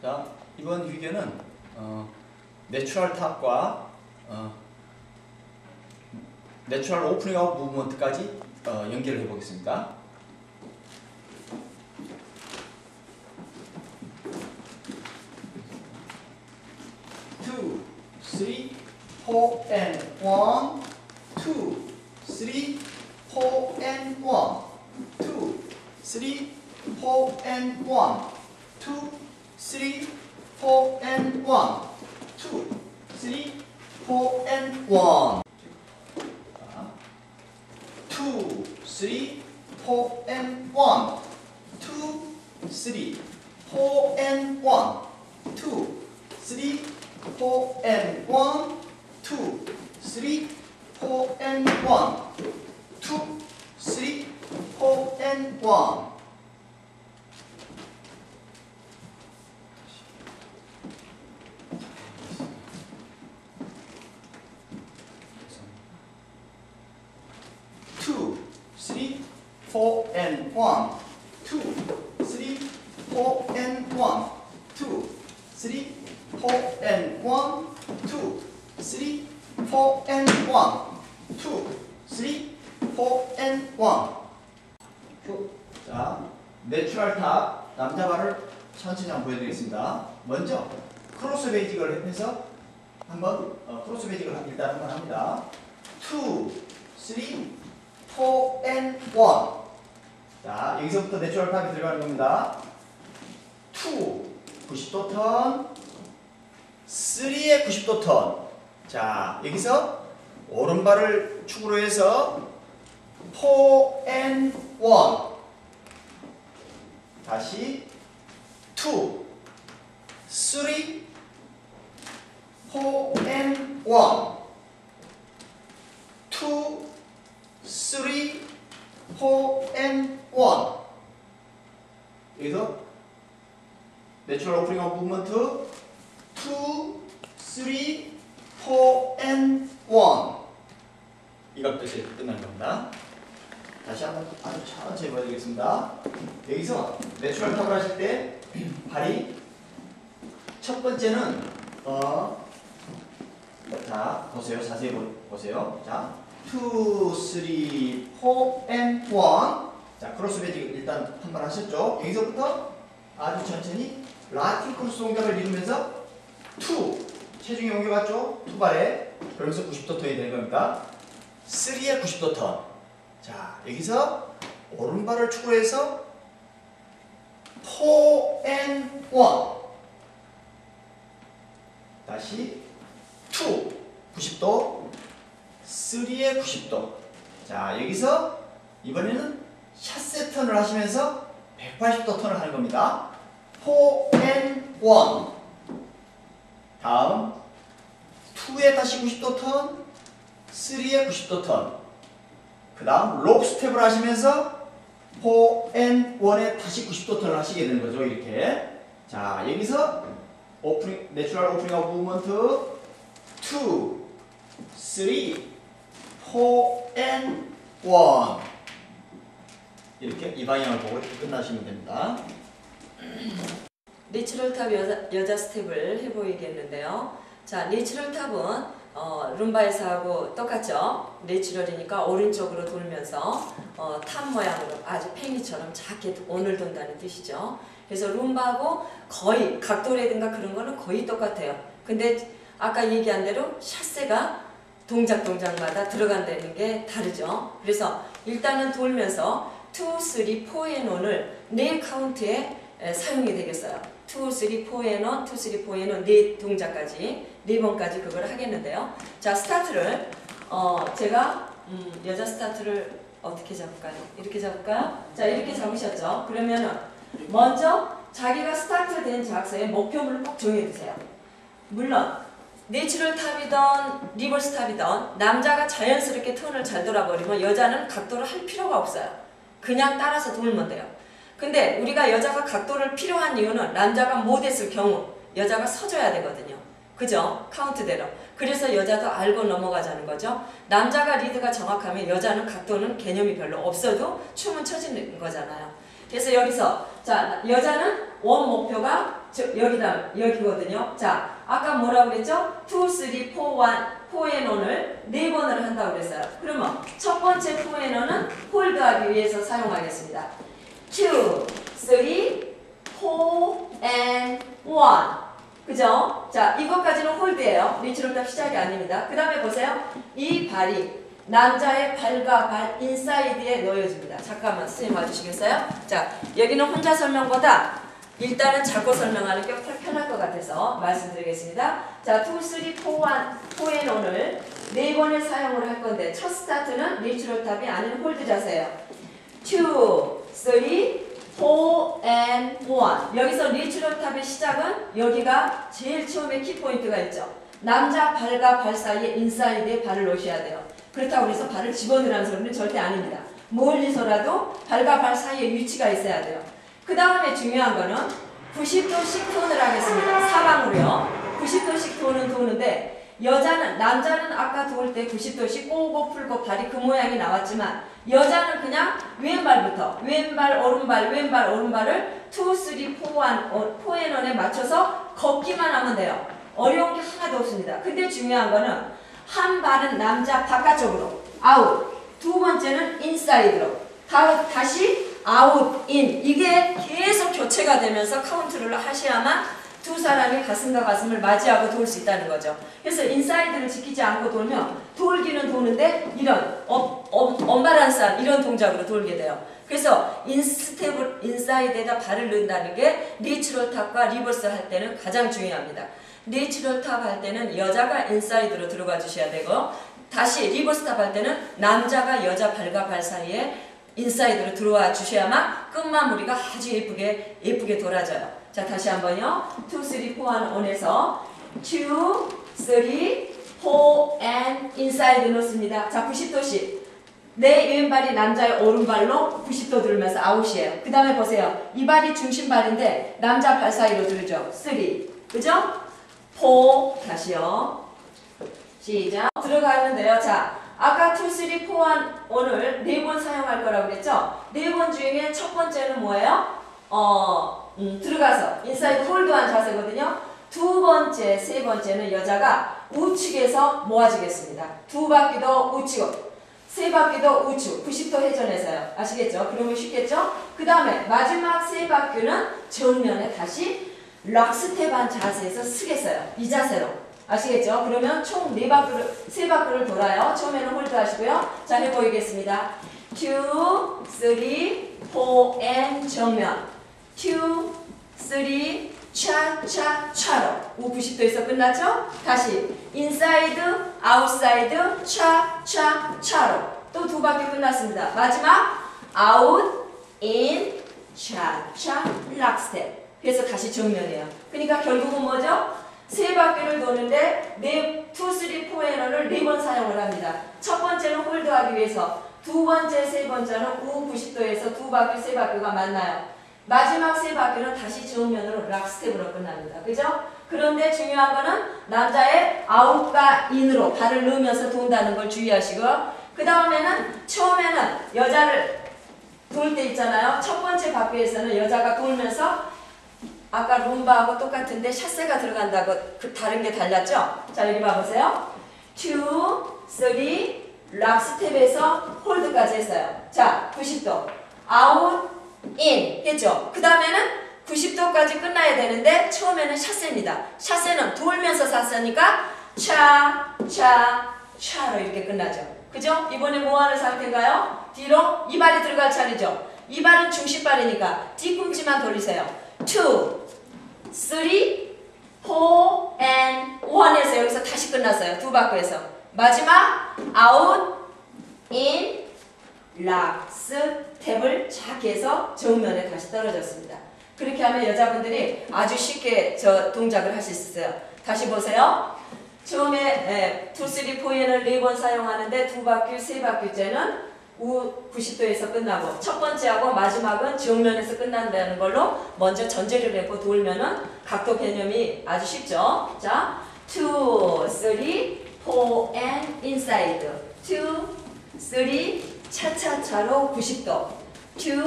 자, 이번 비교는 어, 내추럴 탑과 어, 내추럴 오프닝 아웃 무브먼트까지 어, 연결을 해보겠습니다. two, three, four, and one, two, three, four, and one, two, three, four, and one, two, three, four, and one, two, three, four, and one. 자, two, three, four, and one, two, three, four, and one, two, three, four, and one, two, three, four, and one, two, three, four, and one. And one, two, three, four, and one, two, three, four, and one, two, three, four, and one, two, three, four, and one. 쭉. 자, 내추럴 탑 남자 발을 천천히 한번 보여드리겠습니다. 먼저 크로스 베이직을 해서 한번 어, 크로스 베이직을 일단 한번 합니다. two, three, four, and one. 자, 여기서부터 내추럴 탑이 들어가는 겁니다. two, 90도 턴, 3의 90도 턴. 자, 여기서 오른발을 축으로 해서 4 and 1. 다시 2, 3, 4 and 1. 2, 3, 4 and 1. 여기서 내추럴 오프닝 오브 무브먼트 2, 3, 4 and 1. 이것듯이 끝나는 겁니다. 다시 한번 아주 천천히 보여드리겠습니다. 여기서 내추럴 탑을 하실 때 발이 첫 번째는 어, 자 보세요. 자세히 보, 보세요. 자, 2, 3, 4 and 1. 자, 크로스 베이직 일단 한 번 하셨죠? 여기서부터 아주 천천히 라틴 크로스 동작을 이루면서 2 체중이 옮겨갔죠? 투발에 그러면서 90도 턴이 되는 겁니다. 3의 90도 턴. 자, 여기서 오른발을 축으로 해서 4 and 1. 다시 2 90도 3의 90도. 자, 여기서 이번에는 샷세 턴을 하시면서 180도 턴을 하는 겁니다. 4 and 1. 다음 2에 다시 90도 턴, 3에 90도 턴. 그 다음 록 스텝을 하시면서 4 and 1에 다시 90도 턴을 하시게 되는 거죠. 이렇게. 자, 여기서 오프닝, 내추럴 오프닝 오브 무브먼트 2, 3, 4 and 1 이렇게 이 방향을 보고 끝나시면 됩니다. 내추럴 탑 여자, 여자 스텝을 해보이겠는데요. 자, 내추럴 탑은 어, 룸바에서 하고 똑같죠? 내추럴이니까 오른쪽으로 돌면서 어, 탑 모양으로 아주 팽이처럼 작게 원을 돈다는 뜻이죠. 그래서 룸바하고 거의 각도라든가 그런 거는 거의 똑같아요. 근데 아까 얘기한 대로 샷세가 동작 동작마다 들어간다는 게 다르죠. 그래서 일단은 돌면서 2, 3, 4의 논을 네 카운트에 에, 사용이 되겠어요. 2, 3, 4의 논, 2, 3, 4의 논, 네 동작까지, 네 번까지 그걸 하겠는데요. 자, 스타트를, 어, 제가, 음, 여자 스타트를 어떻게 잡을까요? 이렇게 잡을까요? 자, 이렇게 잡으셨죠? 그러면은, 먼저 자기가 스타트 된 작사의 목표물을 꼭 정해두세요. 물론, 내추럴 탑이던 리버스 탑이던 남자가 자연스럽게 턴을 잘 돌아버리면 여자는 각도를 할 필요가 없어요. 그냥 따라서 돌면 돼요. 근데 우리가 여자가 각도를 필요한 이유는 남자가 못했을 경우 여자가 서줘야 되거든요. 그죠? 카운트대로. 그래서 여자도 알고 넘어가자는 거죠. 남자가 리드가 정확하면 여자는 각도는 개념이 별로 없어도 춤은 쳐지는 거잖아요. 그래서 여기서 자 여자는 원 목표가 저, 여기다 여기거든요. 자, 아까 뭐라고 그랬죠? 2, 3, 4, 1, 4&1을 네 번을 한다고 그랬어요. 그러면 첫 번째 4&1은 홀드하기 위해서 사용하겠습니다. 2, 3, 4, and 1. 그죠? 자, 이것까지는 홀드예요. 리치로답 시작이 아닙니다. 그 다음에 보세요. 이 발이 남자의 발과 발 인사이드에 놓여집니다. 잠깐만 선생님 와주시겠어요? 자, 여기는 혼자 설명보다 일단은 잡고 설명하는 게더 편할 것 같아서 말씀드리겠습니다. 자, 2, 3, 4, 1, 4&1을 네 번을 사용을 할 건데 첫 스타트는 리치로탑이 아닌 홀드 자세예요. 2, 3, 4 and 1 여기서 리치로탑의 시작은 여기가 제일 처음에 키포인트가 있죠. 남자 발과 발 사이에 인사이드에 발을 놓으셔야 돼요. 그렇다고 해서 발을 집어넣으라는 소리는 절대 아닙니다. 멀리서라도 발과 발 사이에 위치가 있어야 돼요. 그 다음에 중요한 거는 90도씩 톤을 하겠습니다. 사방으로요. 90도씩 도는 도는데 여자는 남자는 아까 도울 때 90도씩 꼬고 풀고 발이 그 모양이 나왔지만 여자는 그냥 왼발부터 왼발 오른발 왼발 오른발을 2, 3, 4, 1, 4앤1에 맞춰서 걷기만 하면 돼요. 어려운 게 하나도 없습니다. 근데 중요한 거는 한 발은 남자 바깥쪽으로 아웃 두 번째는 인사이드로 다, 다시 아웃 인 이게 계속 교체가 되면서 카운트를 하셔야만 두 사람이 가슴과 가슴을 맞이하고 돌수 있다는 거죠. 그래서 인사이드를 지키지 않고 돌면 돌기는 도는데 이런 어, 어, 언바란스한 이런 동작으로 돌게 돼요. 그래서 인스텝을 인사이드에다 발을 넣는다는 게 내추럴 탑과 리버스 할 때는 가장 중요합니다. 내추럴 탑 할 때는 여자가 인사이드로 들어가 주셔야 되고 다시 리버스 탑 할 때는 남자가 여자 발과 발 사이에 인사이드로 들어와 주셔야만 끝마무리가 아주 예쁘게 예쁘게 돌아져요. 자 다시 한번요. 2, 3, 4, 1, 1에서 2, 3, 4 and inside 놓습니다. 자 90도씩 내 왼발이 남자의 오른발로 90도 들면서 아웃이에요. 그 다음에 보세요. 이 발이 중심발인데 남자 발 사이로 들죠. 3 그죠? 4 다시요. 시작. 들어가는데요. 자, 아까 2, 3, 4, 1, 오늘 네 번 사용할 거라고 그랬죠? 네 번 중에 첫 번째는 뭐예요? 어, 음, 들어가서 인사이드 홀드한 자세거든요. 두 번째, 세 번째는 여자가 우측에서 모아지겠습니다. 두 바퀴도 우측, 세 바퀴도 우측, 90도 회전해서요. 아시겠죠? 그러면 쉽겠죠? 그 다음에 마지막 세 바퀴는 정면에 다시 락스텝한 자세에서 쓰겠어요. 이 자세로. 아시겠죠? 그러면 총네 바퀴를, 세 바퀴를 돌아요. 처음에는 홀드 하시고요. 자, 해보이겠습니다. 2, 3, 4, and 정면. 2, 3, 차 차 차로. 우 90도에서 끝났죠? 다시 인사이드, 아웃사이드, 차 차 차로. 또 두 바퀴 끝났습니다. 마지막 아웃, 인, 차 차 락스텝. 그래서 다시 정면이에요. 그러니까 결국은 뭐죠? 세 바퀴를 도는데 네, 2, 3, 4에너를 네번 사용을 합니다. 첫 번째는 홀드하기 위해서 두 번째, 세 번째는 우 90도에서 두 바퀴, 세 바퀴가 만나요. 마지막 세 바퀴는 다시 정면으로 락 스텝으로 끝납니다. 그죠? 그런데 중요한 거는 남자의 아웃과 인으로 발을 넣으면서 돈다는 걸 주의하시고요. 그 다음에는 처음에는 여자를 돌 때 있잖아요. 첫 번째 바퀴에서는 여자가 돌면서 아까 룸바하고 똑같은데 샷세가 들어간다고 그 다른 게 달랐죠? 자 여기 봐보세요. 2, 3, 락 스텝에서 홀드까지 했어요. 자 90도 아웃, 인 했죠? 그 다음에는 90도까지 끝나야 되는데 처음에는 샷세입니다. 샷세는 돌면서 샀으니까 차, 차, 차로 이렇게 끝나죠. 그죠? 이번에 뭐 하는 상태인가요? 뒤로 이 발이 들어갈 차례죠. 이 발은 중심발이니까 뒤꿈치만 돌리세요. 2, 3, 4, and 1에서 여기서 다시 끝났어요. 두 바퀴에서. 마지막 아웃, 인, 락스, 탭을 작게 해서 정면에 다시 떨어졌습니다. 그렇게 하면 여자분들이 아주 쉽게 저 동작을 할 수 있어요. 다시 보세요. 처음에 2, 3, 4에는 4번 사용하는데 두 바퀴, 세 바퀴째는 우 90도에서 끝나고 첫 번째하고 마지막은 정면에서 끝난다는 걸로 먼저 전제를 내고 돌면은 각도 개념이 아주 쉽죠. 자, 2, 3, 4 and inside. 2, 3, 차차차로 90도. 2,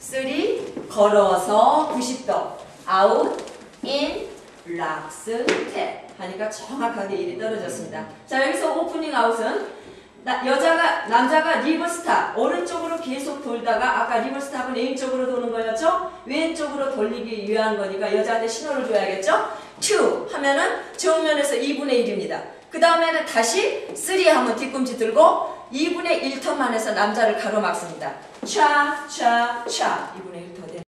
3, 걸어서 90도. 아웃, in 락스텝 하니까 정확하게 일이 떨어졌습니다. 자 여기서 오프닝 아웃은 나- 여자가 남자가 리버스탑 오른쪽으로 계속 돌다가 아까 리버스탑은 왼쪽으로 도는 거였죠? 왼쪽으로 돌리기 위한 거니까 여자한테 신호를 줘야겠죠? 2 하면은 정면에서 2분의 1입니다. 그 다음에는 다시 3 하면 뒤꿈치 들고 2분의 1턴만 해서 남자를 가로막습니다. 차, 차, 차. 2분의 1